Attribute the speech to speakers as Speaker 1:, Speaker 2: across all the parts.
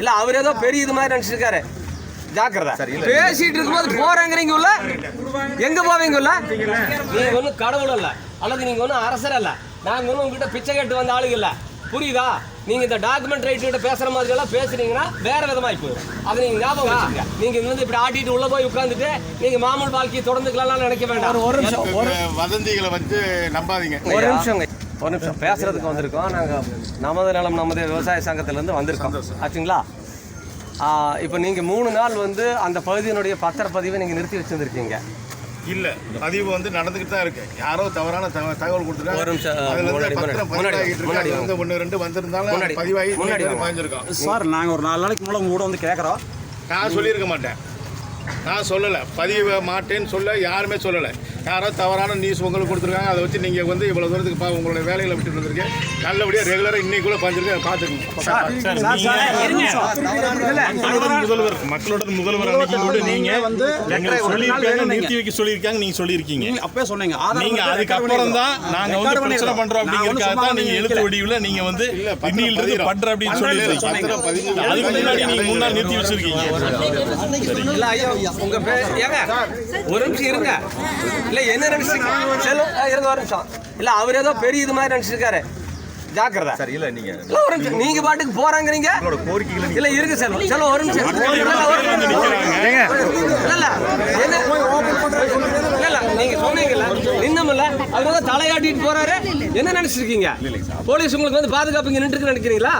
Speaker 1: இல்ல அவர் ஏதோ பெரிய இது மாதிரி நினைச்சிருக்காரு. ஜாக்கிரதா. பேசிட்டு இருக்கும்போது போறேங்கிறீங்க உள்ள? எங்க போவீங்க உள்ள? நீங்க ஒன்றும் கடவுள் அல்ல. அல்லது நீங்க ஒன்றும் அரசர் அல்ல. நாங்க ஒன்றும் உங்ககிட்ட பிச்சை கேட்டு வந்த ஆளுங்க இல்ல. புரியுதா? நீங்க இந்த டாக்குமெண்ட் ரைட் கிட்ட பேசுற மாதிரி எல்லாம் பேசுனீங்கன்னா வேற விதமாய் போயிடும். அதை நீங்க ஞாபகம் வச்சுக்கங்க. நீங்க இங்க வந்து இப்படி ஆட்டிட்டு உள்ள போய் உட்கார்ந்துட்டு நீங்க மாமூல் வாழ்க்கையை தொடர்ந்துக்கலாம் நினைக்க வேண்டாம். ஒரு நிமிஷம் ஒரு
Speaker 2: வதந்திகளை வந்து நம்பாதீங்க.
Speaker 1: ஒரு நிமிஷங்க. ஒரு நிமிஷம். பேசுறதுக்கு வந்திருக்கோம். நாங்கள் நமது நலம் நமது விவசாய சங்கத்திலேருந்து வந்திருக்கோம். ஆச்சுங்களா? இப்போ நீங்கள் மூணு நாள் வந்து அந்த பகுதியினுடைய பத்திரப்பதிவை நீங்கள் நிறுத்தி வச்சுருந்துருக்கீங்க.
Speaker 2: இல்ல பதிவு வந்து நடந்துகிட்டு தான் இருக்கு. யாரோ தவறான தக- தகவல் கொடுத்துருக்காங்க
Speaker 1: ஒரு நிமிஷம்,
Speaker 2: வந்து ஒன்று ரெண்டு வந்திருந்தாலும்
Speaker 1: முன்னாடி,
Speaker 2: பதிவாகி
Speaker 1: முன்னாடி.
Speaker 2: பாய்ஞ்சிருக்கோம்.
Speaker 3: சார் நாங்கள் ஒரு நாலு நாளைக்கு உங்க கூட வந்து கேட்குறோம்
Speaker 2: நான் சொல்லியிருக்க மாட்டேன். நான் சொல்லலை. பதிவு மாட்டேன்னு சொல்ல யாருமே சொல்லலை. யாரோ தவறான நியூஸ் உங்களுக்கு கொடுத்துருக்காங்க. அதை வச்சு நீங்கள் வந்து இவ்வளோ தூரத்துக்கு பா உங்களோட வேலைகளை விட்டுட்டு வந்திருக்கீங்க. நல்லபடியாக ரெகுலராக இன்னைக்குள்ள பாஞ்சிருக்கு. அதை பார்த்துக்கணும்
Speaker 4: முதல்வர் மக்களோட முதல்வர் அன்னைக்கு நீங்க
Speaker 3: வந்து
Speaker 4: சொல்லியிருக்காங்க நிறுத்தி வைக்க சொல்லியிருக்காங்க நீங்க சொல்லியிருக்கீங்க.
Speaker 3: அப்பவே சொன்னீங்க. ஆதாரம்
Speaker 4: நீங்க
Speaker 3: வந்து
Speaker 4: அதுக்கப்புறம் தான் நாங்க வந்து பிரச்சனை. பண்றோம்
Speaker 3: ஒண்ணும்
Speaker 4: அப்படிங்கறதுக்காக தான் நீங்க
Speaker 3: வந்து
Speaker 4: எழுத்து. வடிவுல நீங்க வந்து இன்னிலிருந்து
Speaker 2: பதிகிறோம்.
Speaker 4: பண்ற அப்படின்னு
Speaker 2: பதிவு
Speaker 4: அதுக்கு முன்னாடி நீங்க முன்னாள் நிறுத்தி வச்சிருக்கீங்க.
Speaker 1: இல்ல ஐயா உங்க பேர் ஏங்க ஒரு நிமிஷம் இருங்க. இல்ல என்ன நினைச்சிருக்கீங்க செல்வம் ஆ, இருங்க ஒரு நிமிஷம். இல்ல அவர் ஏதோ பெரிய இது மாதிரி நினைச்சிருக்காரு. ஜாக்கிரதா.
Speaker 5: சரி இல்ல நீங்க
Speaker 1: இல்ல ஒரு நிமிஷம். நீங்க பாட்டுக்கு போறாங்கிறீங்க?
Speaker 5: உங்களோட கோரிக்கைகளை
Speaker 1: இல்ல இருக்கு செல்வம் செல்வம் ஒரு நிமிஷம். இல்ல, இல்ல. இல்ல. இல்ல நீங்க சொன்னீங்கல்ல. அவர் வந்து தலையாட்டிட்டு போறாரு. என்ன நினைச்சிருக்கீங்க? போலீஸ் உங்களுக்கு வந்து பாதுகாப்பு இங்க நின்று நினைக்கிறீங்களா?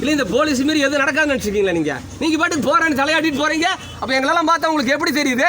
Speaker 1: இல்ல இந்த போலீஸ் மீறி எதுவும் நடக்காதுன்னு நினைச்சிருக்கீங்களா நீங்க? நீங்க பாட்டுக்கு போறேன்னு தலையாட்டிட்டு போறீங்க. அப்ப எங்களெல்லாம் பார்த்தா உங்களுக்கு எப்படி தெரியுது?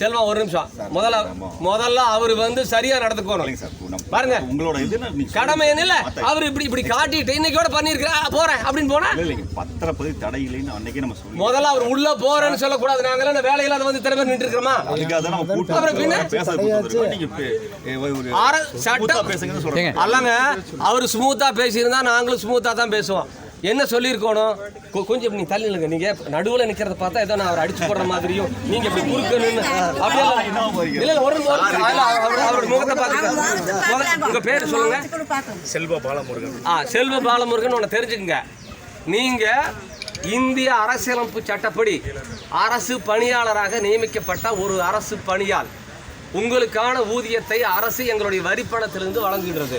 Speaker 1: செல்வம் ஒரு நிமிஷம். முதல்ல முதல்ல அவர் வந்து சரியா நடந்துக்கணும். பாருங்க.
Speaker 5: உங்களோட இது
Speaker 1: கடமை என்ன இல்ல அவர் இப்படி இப்படி காட்டிட்டு இன்னைக்கோட பண்ணிருக்கிறா போறேன் அப்படின்னு போனா?
Speaker 5: இல்ல இல்லைங்க பத்திரப்பதி தடை இல்லைன்னு அன்னைக்கே நம்ம சொல்லி
Speaker 1: முதல்ல அவர் உள்ள போறேன்னு சொல்லக்கூடாது. நாங்க என்ன வேலையில அதை வந்து திறமை நின்று இருக்கிறோமா? அப்புறம் பின்ன? சட்டம் அல்லங்க அவர் ஸ்மூத்தா பேசியிருந்தா நாங்களும் ஸ்மூத்தா தான் பேசுவோம். என்ன சொல்லியிருக்கணும் கொஞ்சம் நீங்க தள்ளி நில்லுங்க நீங்க நடுவுல நிக்கிறத பார்த்தா ஏதோ நான் அவர் அடிச்சு போடுற மாதிரியும் நீங்க இப்படி குறுக்க நின்னு அப்படியே இல்ல இல்ல ஒரு அவரோட முகத்தை பார்த்து உங்க பேர் சொல்லுங்க
Speaker 2: செல்வ பாலமுருகன்
Speaker 1: ஆ செல்வ பாலமுருகன் ஒன்று தெரிஞ்சுக்கங்க நீங்க இந்திய அரசியலமைப்பு சட்டப்படி அரசு பணியாளராக நியமிக்கப்பட்ட ஒரு அரசு பணியாள் உங்களுக்கான ஊதியத்தை அரசு எங்களுடைய வரிப்பணத்திலிருந்து வழங்குகிறது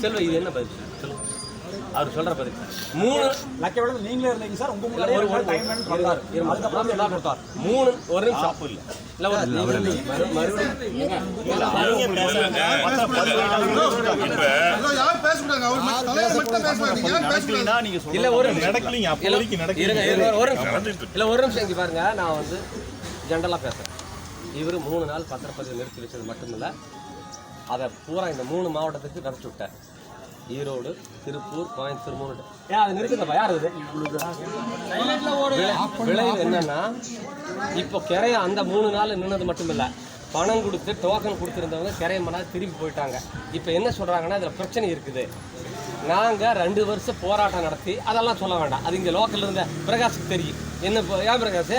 Speaker 1: செல்வ இது என்ன பதில்? சொல்லுங்க. அவர் சொல்ற பதில். மூணு
Speaker 3: லக்க விட நீங்களே இருந்தீங்க சார். உங்க
Speaker 1: இல்ல,
Speaker 3: முன்னாடி
Speaker 1: ஒரு ஒரு
Speaker 3: டைம் வேணும் கொடுத்தாரு. அதுக்கப்புறம்
Speaker 1: எல்லாம் கொடுத்தார். மூணு ஒரு நிமிஷம். இல்ல ஒரு மறு- மறுபடியும். இல்ல ஒரு.
Speaker 4: நடக்கலைங்க. அப்போ
Speaker 1: இல்ல,
Speaker 4: வரைக்கும்
Speaker 1: இருங்க,
Speaker 4: நடக்கலைங்க
Speaker 1: இருங்க, ஒரு. இல்ல ஒரு நிமிஷம் இங்க பாருங்க. நான் வந்து ஜென்ரலா பேசுறேன். இவர் மூணு நாள் பத்திரப்பதிவு நிறுத்தி வச்சது மட்டுமில்ல. அதை பூரா இந்த மூணு மாவட்டத்துக்கு நடத்தி விட்டேன். ஈரோடு திருப்பூர் கோயம்புத்தூர் மூணு ஏன் அது நிறுத்துங்கப்பா யார் இது? விளைவு என்னன்னா இப்போ கிரைய அந்த மூணு நாள் நின்னது மட்டும் இல்லை பணம் கொடுத்து டோக்கன் கொடுத்துருந்தவங்க கிரையமனா திரும்பி போயிட்டாங்க. இப்போ என்ன சொல்கிறாங்கன்னா இதில் பிரச்சனை இருக்குது. நாங்கள் ரெண்டு வருஷம் போராட்டம் நடத்தி அதெல்லாம் சொல்ல வேண்டாம். அது இங்கே லோக்கலில் இருந்த பிரகாஷுக்கு தெரியும். என்ன ஏன் பிரகாஷ்?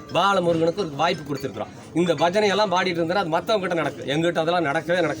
Speaker 1: பாலமுருகனுக்கு ஒரு வாய்ப்பு கொடுத்துருக்குறோம். இந்த பஜனை எல்லாம் பாடிட்டு இருந்தா அது மற்றவங்க கிட்ட நடக்குது எங்கிட்ட அதெல்லாம் நடக்கவே நடக்கும்